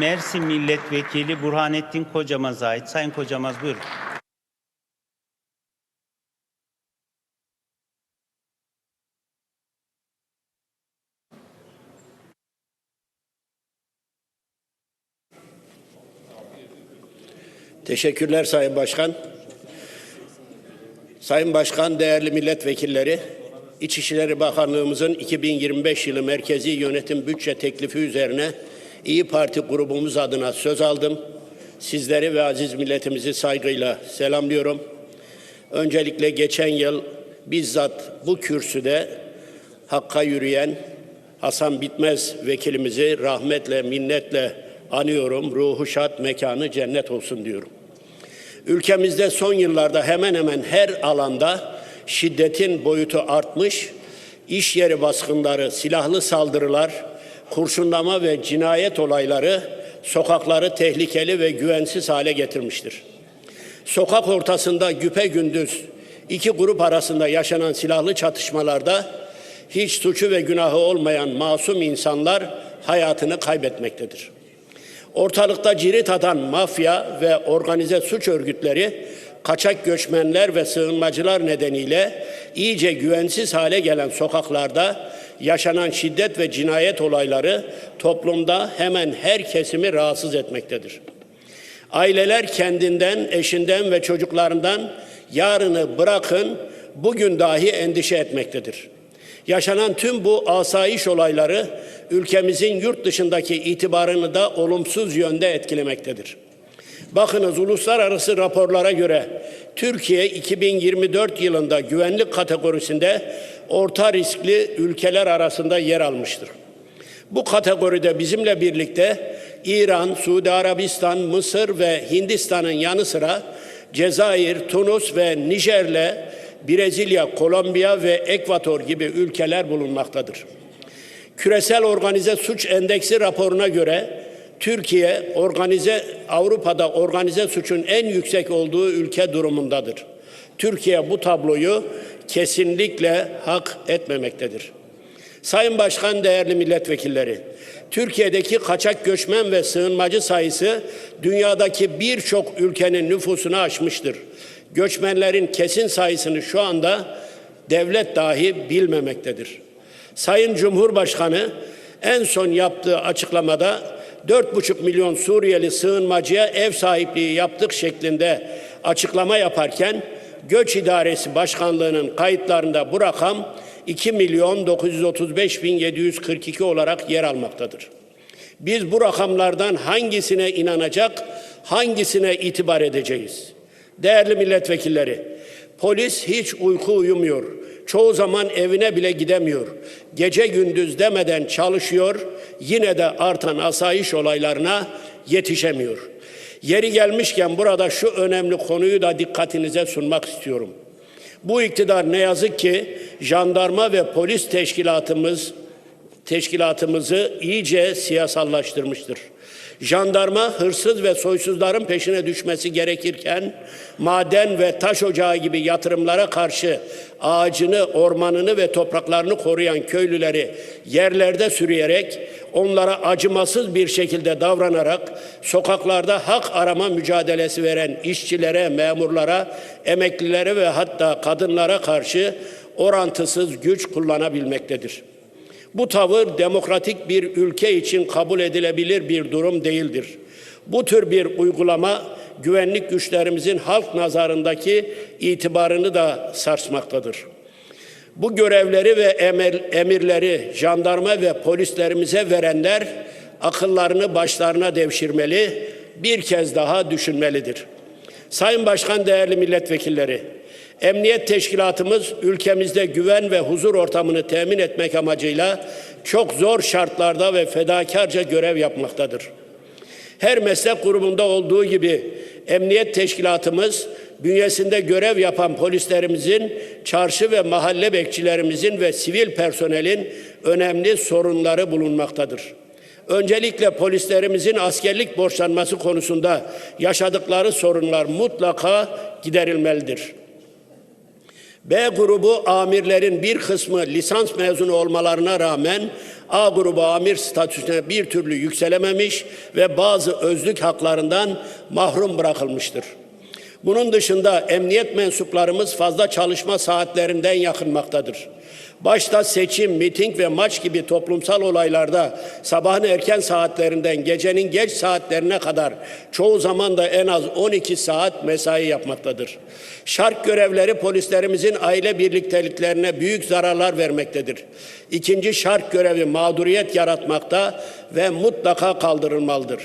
Mersin Milletvekili Burhanettin Kocamaz'a ait. Sayın Kocamaz buyurun. Teşekkürler Sayın Başkan. Sayın Başkan, değerli milletvekilleri, İçişleri Bakanlığımızın 2025 yılı merkezi yönetim bütçe teklifi üzerine İyi Parti grubumuz adına söz aldım. Sizleri ve aziz milletimizi saygıyla selamlıyorum. Öncelikle geçen yıl bizzat bu kürsüde Hakk'a yürüyen Hasan Bitmez vekilimizi rahmetle, minnetle anıyorum. Ruhu şad, mekanı cennet olsun diyorum. Ülkemizde son yıllarda hemen hemen her alanda şiddetin boyutu artmış, iş yeri baskınları, silahlı saldırılar, kurşunlama ve cinayet olayları sokakları tehlikeli ve güvensiz hale getirmiştir. Sokak ortasında güpe gündüz iki grup arasında yaşanan silahlı çatışmalarda hiç suçu ve günahı olmayan masum insanlar hayatını kaybetmektedir. Ortalıkta cirit atan mafya ve organize suç örgütleri kaçak göçmenler ve sığınmacılar nedeniyle iyice güvensiz hale gelen sokaklarda yaşanan şiddet ve cinayet olayları toplumda hemen her kesimi rahatsız etmektedir. Aileler kendinden, eşinden ve çocuklarından yarını bırakın bugün dahi endişe etmektedir. Yaşanan tüm bu asayiş olayları ülkemizin yurt dışındaki itibarını da olumsuz yönde etkilemektedir. Bakınız uluslararası raporlara göre Türkiye 2024 yılında güvenlik kategorisinde orta riskli ülkeler arasında yer almıştır. Bu kategoride bizimle birlikte İran, Suudi Arabistan, Mısır ve Hindistan'ın yanı sıra Cezayir, Tunus ve Nijer'le Brezilya, Kolombiya ve Ekvator gibi ülkeler bulunmaktadır. Küresel Organize Suç Endeksi raporuna göre Türkiye organize Avrupa'da organize suçun en yüksek olduğu ülke durumundadır. Türkiye bu tabloyu kesinlikle hak etmemektedir. Sayın Başkan, değerli milletvekilleri, Türkiye'deki kaçak göçmen ve sığınmacı sayısı dünyadaki birçok ülkenin nüfusunu aşmıştır. Göçmenlerin kesin sayısını şu anda devlet dahi bilmemektedir. Sayın Cumhurbaşkanı en son yaptığı açıklamada 4,5 milyon Suriyeli sığınmacıya ev sahipliği yaptık şeklinde açıklama yaparken Göç İdaresi Başkanlığı'nın kayıtlarında bu rakam 2 milyon 935 bin 742 olarak yer almaktadır. Biz bu rakamlardan hangisine inanacak, hangisine itibar edeceğiz? Değerli milletvekilleri, polis hiç uyku uyumuyor. Çoğu zaman evine bile gidemiyor. Gece gündüz demeden çalışıyor. Yine de artan asayiş olaylarına yetişemiyor. Yeri gelmişken burada şu önemli konuyu da dikkatinize sunmak istiyorum. Bu iktidar ne yazık ki jandarma ve polis teşkilatımız teşkilatımızı iyice siyasallaştırmıştır. Jandarma hırsız ve soysuzların peşine düşmesi gerekirken maden ve taş ocağı gibi yatırımlara karşı ağacını, ormanını ve topraklarını koruyan köylüleri yerlerde sürüyerek onlara acımasız bir şekilde davranarak sokaklarda hak arama mücadelesi veren işçilere, memurlara, emeklilere ve hatta kadınlara karşı orantısız güç kullanabilmektedir. Bu tavır demokratik bir ülke için kabul edilebilir bir durum değildir. Bu tür bir uygulama güvenlik güçlerimizin halk nazarındaki itibarını da sarsmaktadır. Bu görevleri ve emir, emirleri jandarma ve polislerimize verenler akıllarını başlarına devşirmeli, bir kez daha düşünmelidir. Sayın Başkan, değerli milletvekilleri, Emniyet Teşkilatımız ülkemizde güven ve huzur ortamını temin etmek amacıyla çok zor şartlarda ve fedakarca görev yapmaktadır. Her meslek grubunda olduğu gibi Emniyet Teşkilatımız bünyesinde görev yapan polislerimizin, çarşı ve mahalle bekçilerimizin ve sivil personelin önemli sorunları bulunmaktadır. Öncelikle polislerimizin askerlik borçlanması konusunda yaşadıkları sorunlar mutlaka giderilmelidir. B grubu amirlerin bir kısmı lisans mezunu olmalarına rağmen A grubu amir statüsüne bir türlü yükselememiş ve bazı özlük haklarından mahrum bırakılmıştır. Bunun dışında emniyet mensuplarımız fazla çalışma saatlerinden yakınmaktadır. Başta seçim, miting ve maç gibi toplumsal olaylarda sabahın erken saatlerinden gecenin geç saatlerine kadar çoğu zaman da en az 12 saat mesai yapmaktadır. Şark görevleri polislerimizin aile birlikteliklerine büyük zararlar vermektedir. İkinci şark görevi mağduriyet yaratmakta ve mutlaka kaldırılmalıdır.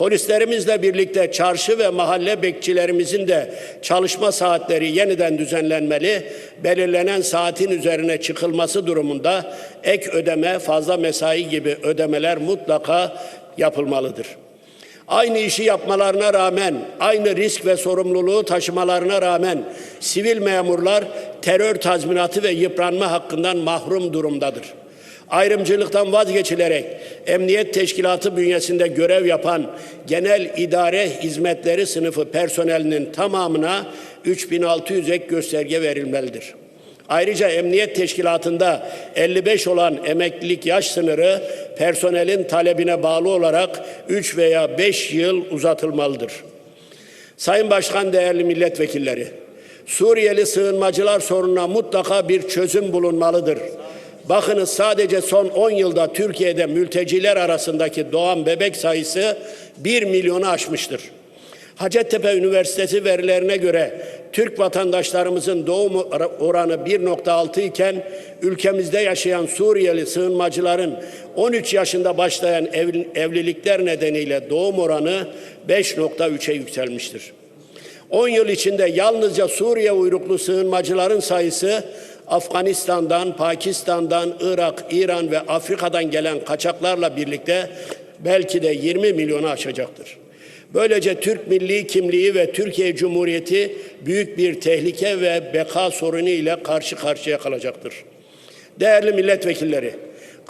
Polislerimizle birlikte çarşı ve mahalle bekçilerimizin de çalışma saatleri yeniden düzenlenmeli, belirlenen saatin üzerine çıkılması durumunda ek ödeme, fazla mesai gibi ödemeler mutlaka yapılmalıdır. Aynı işi yapmalarına rağmen, aynı risk ve sorumluluğu taşımalarına rağmen sivil memurlar terör tazminatı ve yıpranma hakkından mahrum durumdadır ayrımcılıktan vazgeçilerek emniyet teşkilatı bünyesinde görev yapan genel idare hizmetleri sınıfı personelinin tamamına 3600 ek gösterge verilmelidir. Ayrıca emniyet teşkilatında 55 olan emeklilik yaş sınırı personelin talebine bağlı olarak 3 veya 5 yıl uzatılmalıdır. Sayın Başkan, değerli milletvekilleri, Suriyeli sığınmacılar sorununa mutlaka bir çözüm bulunmalıdır. Bakınız sadece son 10 yılda Türkiye'de mülteciler arasındaki doğan bebek sayısı 1 milyonu aşmıştır. Hacettepe Üniversitesi verilerine göre Türk vatandaşlarımızın doğum oranı 1.6 iken ülkemizde yaşayan Suriyeli sığınmacıların 13 yaşında başlayan evlilikler nedeniyle doğum oranı 5.3'e yükselmiştir. 10 yıl içinde yalnızca Suriye uyruklu sığınmacıların sayısı Afganistan'dan, Pakistan'dan, Irak, İran ve Afrika'dan gelen kaçaklarla birlikte belki de 20 milyonu aşacaktır. Böylece Türk milli kimliği ve Türkiye Cumhuriyeti büyük bir tehlike ve beka sorunu ile karşı karşıya kalacaktır. Değerli milletvekilleri,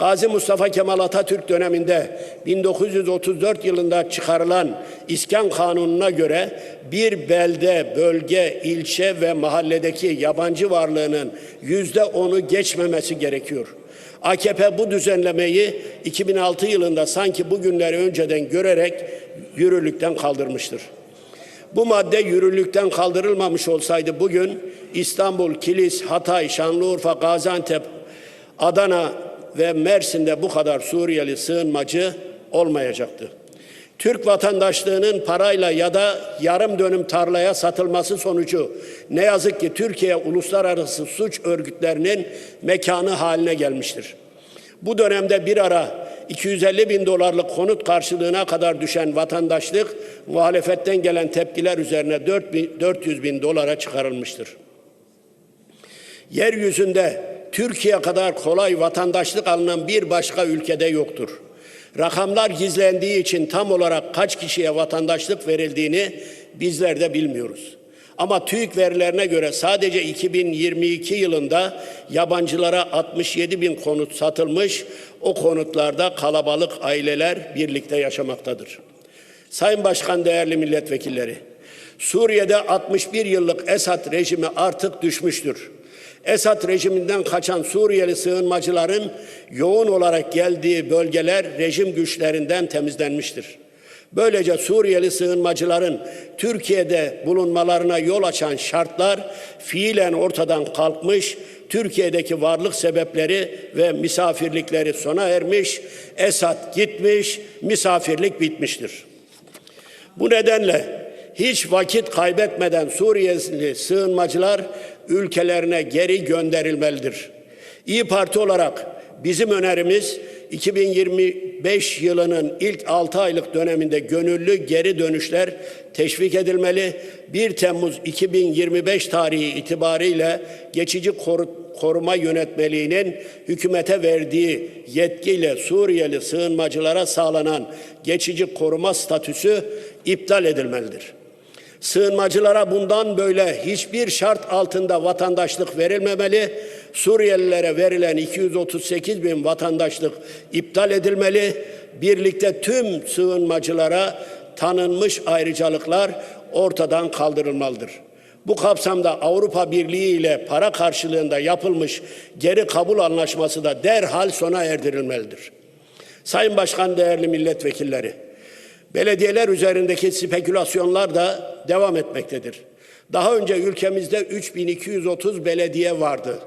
Gazi Mustafa Kemal Atatürk döneminde 1934 yılında çıkarılan İskan Kanunu'na göre bir belde, bölge, ilçe ve mahalledeki yabancı varlığının yüzde onu geçmemesi gerekiyor. AKP bu düzenlemeyi 2006 yılında sanki bugünleri önceden görerek yürürlükten kaldırmıştır. Bu madde yürürlükten kaldırılmamış olsaydı bugün İstanbul, Kilis, Hatay, Şanlıurfa, Gaziantep, Adana, ve Mersin'de bu kadar Suriyeli sığınmacı olmayacaktı. Türk vatandaşlığının parayla ya da yarım dönüm tarlaya satılması sonucu ne yazık ki Türkiye uluslararası suç örgütlerinin mekanı haline gelmiştir. Bu dönemde bir ara 250 bin dolarlık konut karşılığına kadar düşen vatandaşlık muhalefetten gelen tepkiler üzerine 400 bin dolara çıkarılmıştır. Yeryüzünde Türkiye kadar kolay vatandaşlık alınan bir başka ülkede yoktur. Rakamlar gizlendiği için tam olarak kaç kişiye vatandaşlık verildiğini bizler de bilmiyoruz. Ama TÜİK verilerine göre sadece 2022 yılında yabancılara 67 bin konut satılmış, o konutlarda kalabalık aileler birlikte yaşamaktadır. Sayın Başkan, değerli milletvekilleri, Suriye'de 61 yıllık Esad rejimi artık düşmüştür. Esad rejiminden kaçan Suriyeli sığınmacıların yoğun olarak geldiği bölgeler rejim güçlerinden temizlenmiştir. Böylece Suriyeli sığınmacıların Türkiye'de bulunmalarına yol açan şartlar fiilen ortadan kalkmış, Türkiye'deki varlık sebepleri ve misafirlikleri sona ermiş, Esad gitmiş, misafirlik bitmiştir. Bu nedenle hiç vakit kaybetmeden Suriyeli sığınmacılar ülkelerine geri gönderilmelidir. İyi Parti olarak bizim önerimiz 2025 yılının ilk 6 aylık döneminde gönüllü geri dönüşler teşvik edilmeli. 1 Temmuz 2025 tarihi itibariyle geçici koruma yönetmeliğinin hükümete verdiği yetkiyle Suriyeli sığınmacılara sağlanan geçici koruma statüsü iptal edilmelidir. Sığınmacılara bundan böyle hiçbir şart altında vatandaşlık verilmemeli. Suriyelilere verilen 238 bin vatandaşlık iptal edilmeli. Birlikte tüm sığınmacılara tanınmış ayrıcalıklar ortadan kaldırılmalıdır. Bu kapsamda Avrupa Birliği ile para karşılığında yapılmış geri kabul anlaşması da derhal sona erdirilmelidir. Sayın Başkan, değerli milletvekilleri, belediyeler üzerindeki spekülasyonlar da devam etmektedir. Daha önce ülkemizde 3230 belediye vardı.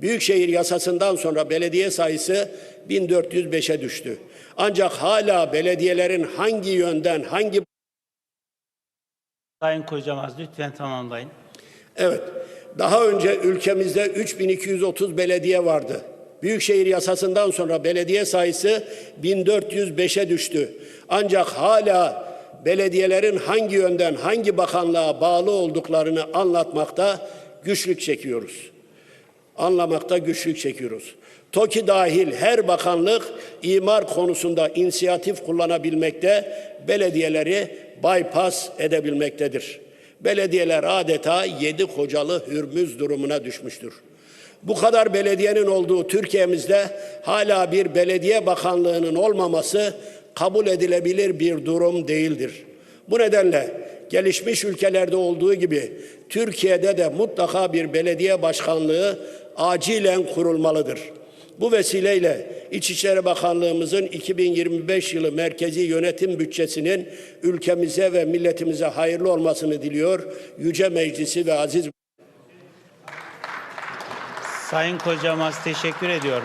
Büyükşehir yasasından sonra belediye sayısı 1405'e düştü. Ancak hala belediyelerin hangi yönden, hangi Sayın Kocamaz lütfen tamamlayın. Evet. Daha önce ülkemizde 3230 belediye vardı. Büyükşehir yasasından sonra belediye sayısı 1405'e düştü. Ancak hala belediyelerin hangi yönden hangi bakanlığa bağlı olduklarını anlatmakta güçlük çekiyoruz. Anlamakta güçlük çekiyoruz. TOKİ dahil her bakanlık imar konusunda inisiyatif kullanabilmekte, belediyeleri bypass edebilmektedir. Belediyeler adeta yedi kocalı hürmüz durumuna düşmüştür. Bu kadar belediyenin olduğu Türkiye'mizde hala bir belediye bakanlığının olmaması kabul edilebilir bir durum değildir. Bu nedenle gelişmiş ülkelerde olduğu gibi Türkiye'de de mutlaka bir belediye başkanlığı acilen kurulmalıdır. Bu vesileyle İçişleri Bakanlığımızın 2025 yılı merkezi yönetim bütçesinin ülkemize ve milletimize hayırlı olmasını diliyor. Yüce Meclisi ve aziz Sayın Kocamaz teşekkür ediyorum.